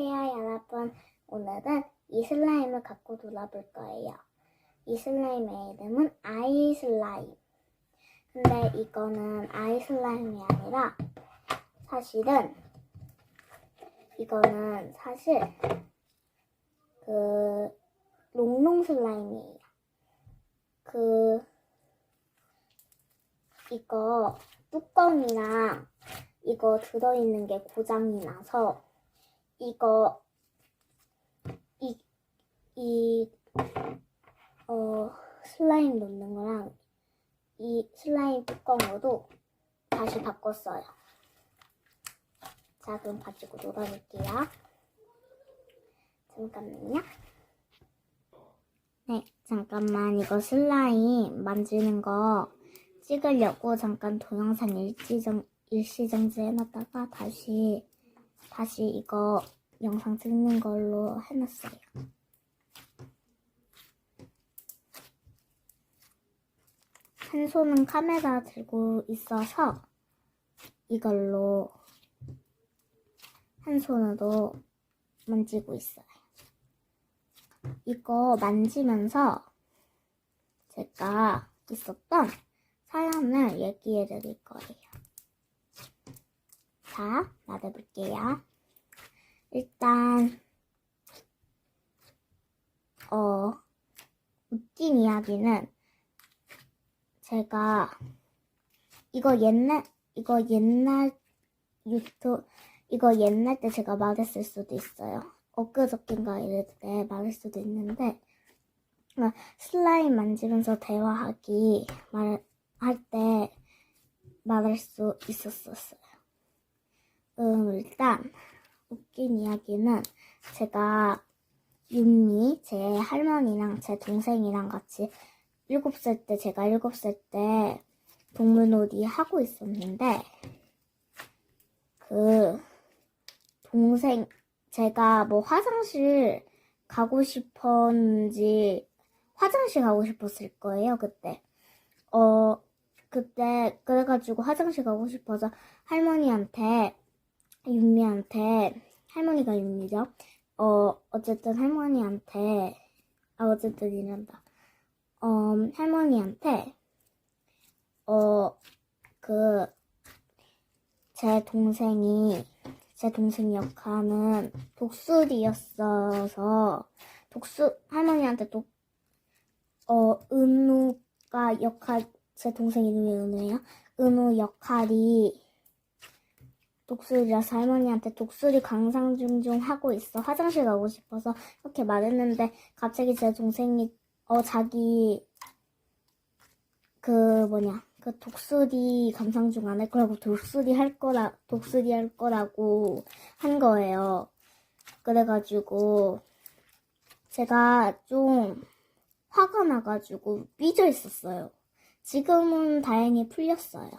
안녕하세요, 여러분. 오늘은 이 슬라임을 갖고 놀아볼 거예요. 이 슬라임의 이름은 아이 슬라임. 근데 이거는 아이 슬라임이 아니라 사실은 이거는 사실 그 롱롱 슬라임이에요. 그 이거 뚜껑이랑 이거 들어있는 게 고장이 나서 이거 이 이 어 슬라임 넣는 거랑 이 슬라임 뚜껑으로 다시 바꿨어요. 자 그럼 가지고 놀아볼게요. 잠깐만요. 네, 잠깐만 이거 슬라임 만지는 거 찍으려고 잠깐 동영상 일시정 일시정지 해놨다가 다시 다시 이거 영상 찍는 걸로 해놨어요. 한 손은 카메라 들고 있어서 이걸로 한 손으로 만지고 있어요. 이거 만지면서 제가 있었던 사연을 얘기해 드릴 거예요. 자, 놔둬볼게요. 일단, 어, 웃긴 이야기는 제가 이거 옛날, 이거 옛날 유튜브, 이거 옛날 때 제가 말했을 수도 있어요. 엊그저께인가 이럴 때 말할 수도 있는데, 어, 슬라임 만지면서 대화하기 말 할 때 말할 수 있었었어요. 음, 일단, 웃긴 이야기는 제가 윤미, 제 할머니랑 제 동생이랑 같이 일곱 살 때, 제가 일곱 살 때 동물놀이 하고 있었는데, 그, 동생, 제가 뭐 화장실 가고 싶었는지, 화장실 가고 싶었을 거예요, 그때. 어, 그때, 그래가지고 화장실 가고 싶어서 할머니한테, 윤미한테, 할머니가 윤미죠? 어, 어쨌든 할머니한테, 아, 어쨌든 이런다. 어, 할머니한테, 어, 그, 제 동생이, 제 동생 역할은 독수리였어서, 독수, 할머니한테 독, 어, 은우가 역할, 제 동생 이름이 은우예요. 은우 역할이 독수리라서 할머니한테 독수리 강상중 중 하고 있어. 화장실 가고 싶어서 이렇게 말했는데 갑자기 제 동생이 어 자기 그 뭐냐 그 독수리 감상 중 안 할 거라고 독수리 할 거라 독수리 할 거라고 한 거예요. 그래가지고 제가 좀 화가 나가지고 삐져 있었어요. 지금은 다행히 풀렸어요.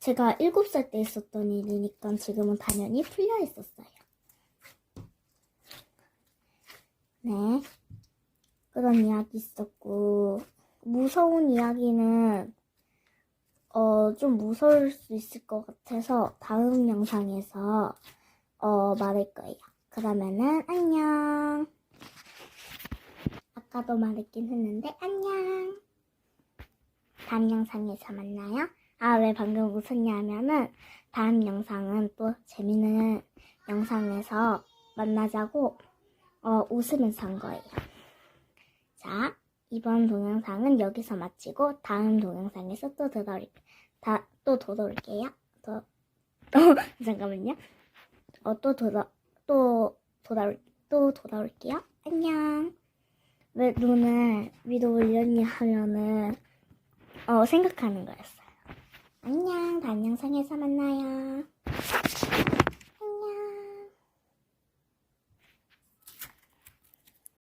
제가 일곱 살때 있었던 일이니까 지금은 당연히 풀려 있었어요. 네. 그런 이야기 있었고, 무서운 이야기는, 어, 좀 무서울 수 있을 것 같아서 다음 영상에서, 어, 말할 거예요. 그러면은, 안녕. 아까도 말했긴 했는데, 안녕. 다음 영상에서 만나요. 아, 왜 방금 웃었냐면은, 다음 영상은 또 재밌는 영상에서 만나자고, 어, 웃으면서 한 거예요. 자, 이번 동영상은 여기서 마치고, 다음 동영상에서 또 돌아올, 다, 또 돌아올게요. 더, 또, 잠깐만요. 어, 또 돌아, 또 돌아올, 또 돌아올게요. 안녕. 왜 눈을 위로 올렸냐 하면은, 어, 생각하는 거였어요. 안녕, 다음 영상에서 만나요.